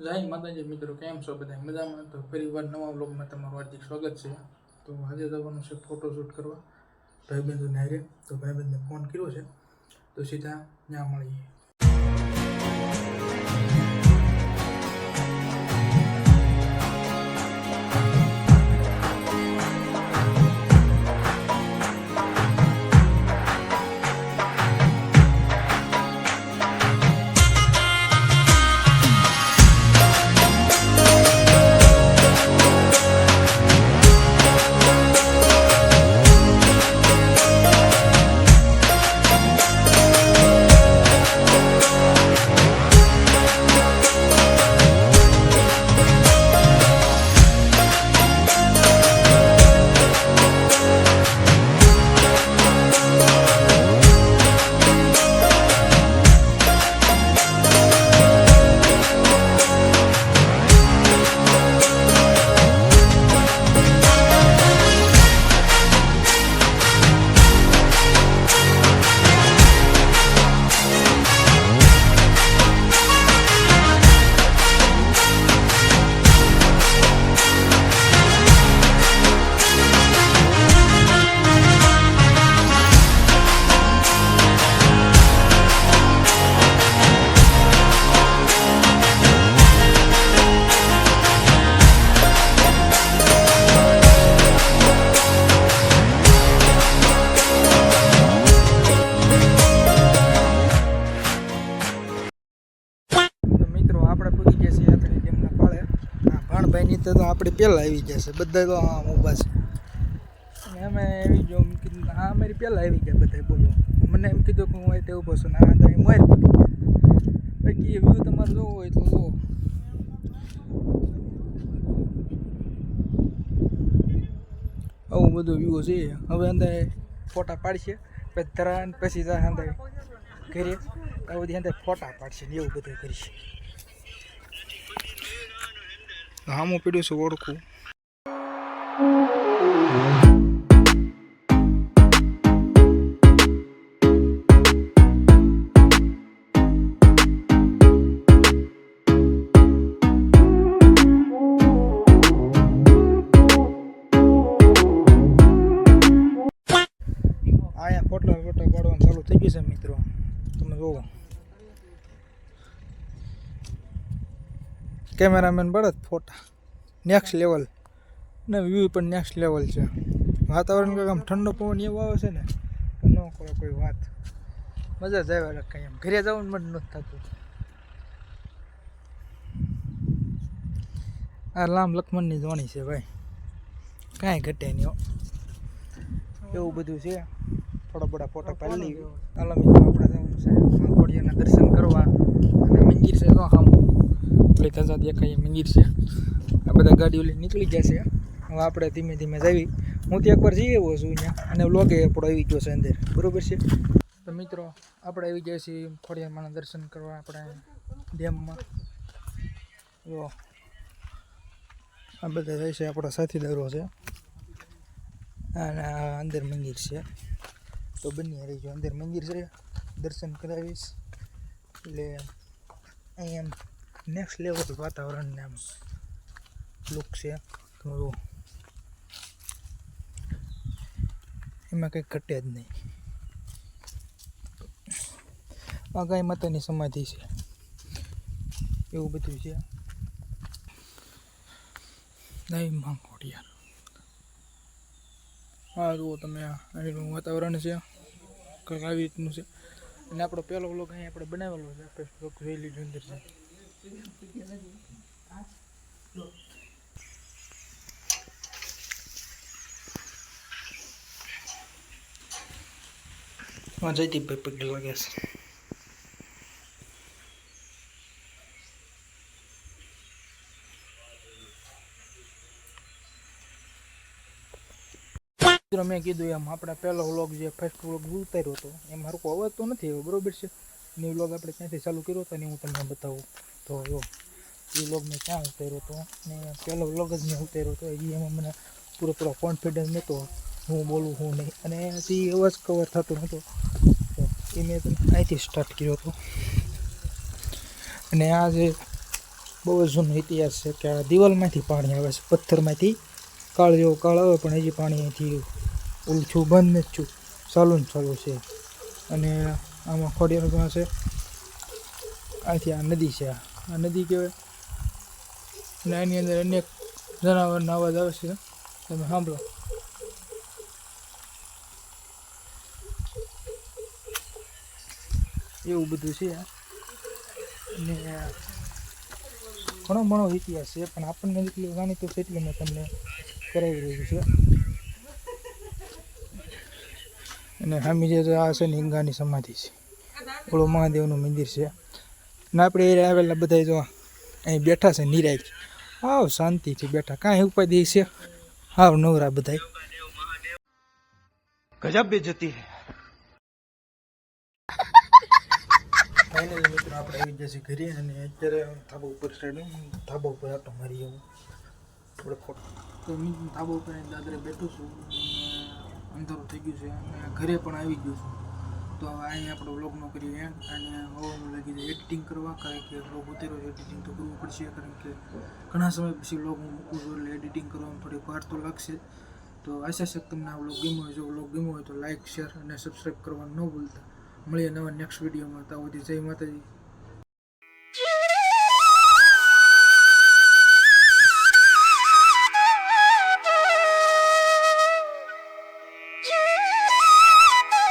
જય માતાજી મિત્રો, કેમ છો બધા મજામાં? તો ફરી વાર નવા બ્લોગમાં તમારું હાર્દિક સ્વાગત છે. તો આજે જવાનું છે ફોટોશૂટ કરવા. ભાઈબંધોને હારે. તો ભાઈબંધને ફોન કર્યો છે. તો સીધા ત્યાં મળીએ ભાણભાઈની તો આપણે પહેલાં આવી જશે બધા તો આમ ઊભા છે. અમે એવી જો કીધું, હા મારી પહેલાં આવી ગયા બધા બોલો. મને એમ કીધું કે હું તે ઊભો છું, ને આ એ મોર બાકી વ્યૂ તમારે જોવો હોય તો જુઓ આવું બધું વ્યૂ છે. હવે અંદર ફોટા પાડશે, પછી ધરા પછી અંદર ઘરે આ બધી અંદર ફોટા પાડશે ને એવું બધું કરીશ. હામું પીડ્યું છે ઓળખું અહીંયા ફોટો ફોટો પાડવાનું ચાલુ થઈ ગયું છે મિત્રો. તમે જોવો. કેમેરામેન બળદ ફોટા. નેક્સ્ટ લેવલ ને વ્યૂ પણ નેક્સ્ટ લેવલ છે. વાતાવરણ કંઈક આમ ઠંડો પવન એવો આવે છે ને ન કરો કોઈ વાત. મજા જ આવે કંઈ એમ. ઘરે જવું મન નથી થતું. આ રામ લક્ષ્મણની જોણી છે ભાઈ. કાંઈ ઘટે નહીં હો. એવું બધું છે. થોડા બધા ફોટા પાડી લઈએ. મિત્રો આપણે જવાનું છે. માંકોડિયાના દર્શન કરવા. અને મંદિર છે તો હામ. એટલે તાજા દેખાય મંદિર છે આ બધા ગાડીઓ લઈને નીકળી ગયા છે. હવે આપણે ધીમે ધીમે જવી. હું ત્યાં એકવાર જઈ આવ્યો છું અહીંયા અને વ્લોગે આપણો આવી ગયો છે અંદર. બરોબર છે? તો મિત્રો, આપણે આવી ગયા છીએ ખોડિયામાના દર્શન કરવા આપણે ડેમમાં. જો. આ બધા જાય છે આપણા સાથીદારો છે. અને અંદર મંદિર છે. તો બની ગયો અંદર મંદિર છે. દર્શન કરાવીશ. એટલે અહીંયા નેક્સ્ટ લેવલ વાતાવરણ ને આમ લુક છે. તો જુઓ. એમાં કંઈ ઘટે જ નહીં. આ ગાય માતાની સમાધિ છે. એવું બધું છે. નહીં માંગોડિયા. હા, જુઓ તમે અહીંનું વાતાવરણ છે. કંઈક આવી રીતનું છે. અને આપણો પહેલો વ્લોગ અહીં આપણે બનાવેલો છે. આપણે જોઈ લીધું અંદર છે. હા જયદીપભાઈ પગે લાગે છે મિત્રો મેં કીધું એમ આપણે પહેલો વ્લોગ જે ફર્સ્ટ વ્લોગ ઉતાર્યો હતો એમ મારું કોઈ અવાજ તો નથી બરોબર છે ને વ્લોગ આપણે ક્યાંથી ચાલુ કર્યો હતો ને હું તમને બતાવું તો જો, એ વ્લોગ મેં ક્યાં ઉતાર્યો હતો ને પહેલો વ્લોગ જ મેં ઉતાર્યો હતો એ એમાં મને પૂરો પૂરો કોન્ફિડન્સ નહોતો હું બોલું, હું નહીં. અને હજી એવો જ કવર થતો નહોતો એ મેં તમે અહીંથી સ્ટાર્ટ કર્યો હતો અને આ જે બહુ જ જૂનો ઇતિહાસ છે કે આ દિવાલમાંથી પાણી આવે છે, પથ્થરમાંથી. કાળ જેવો કાળ આવે, પણ હજી પાણી અહીંથી ઓલું છું બંધ નથી છું. ચાલુ ને ચાલુ છે. અને આમાં ખોડિયાર પાસે અહીંથી આ નદી છે આ. આ નદી કહેવાય. અને આની અંદર અનેક જનાવરના અવાજ આવે છે. તમે સાંભળો. એવું બધું છે અને ઘણો ઘણો ઇતિહાસ છે, પણ આપણને જેટલું જાણીતું છે એટલે મેં તમને કરાવી રહ્યું છે. અને સામે જે આ છે ને હિંગાની સમાધિ છે. ઓળો મહાદેવનું મંદિર છે. અને આપણે એ આવેલા બધા જો અહીં બેઠા છે નિરાય. હાવ શાંતિથી બેઠા. કાંઈ ઉપાધિ છે? હાવ નવરા બધા ગજબ બેજતી હે. ફાઇનલી મિત્રો આપણે આવી જશે ઘરે અને અત્યારે ધાબા ઉપર સાઈડ ધાબા ઉપર આટો મારી આવું. થોડો ફોટો તો ધાબા ઉપર દાદરે બેઠું છું. અંધારું થઈ ગયું છે અને ઘરે પણ આવી ગયું છું. તો અહીંયા આપણો વ્લોગનો કરીએ અને હવામાં લાગી જાય એડિટિંગ કરવા, કારણ કે વ્લોગ ઉતર્યો એડિટિંગ તો કરવું પડશે, કારણ કે ઘણા સમય પછી વ્લોગ હું મૂકું છું એટલે એડિટિંગ કરવામાં થોડીક વાર તો લાગશે તો આશા છે તમને આ વ્લોગ ગમ્યો હોય. જો વ્લોગ ગમ્યો હોય તો લાઇક શેર અને સબસ્ક્રાઈબ કરવાનું ન ભૂલતા. મળીએ નવા નેક્સ્ટ વિડીયોમાં ત્યાં જય માતાજી.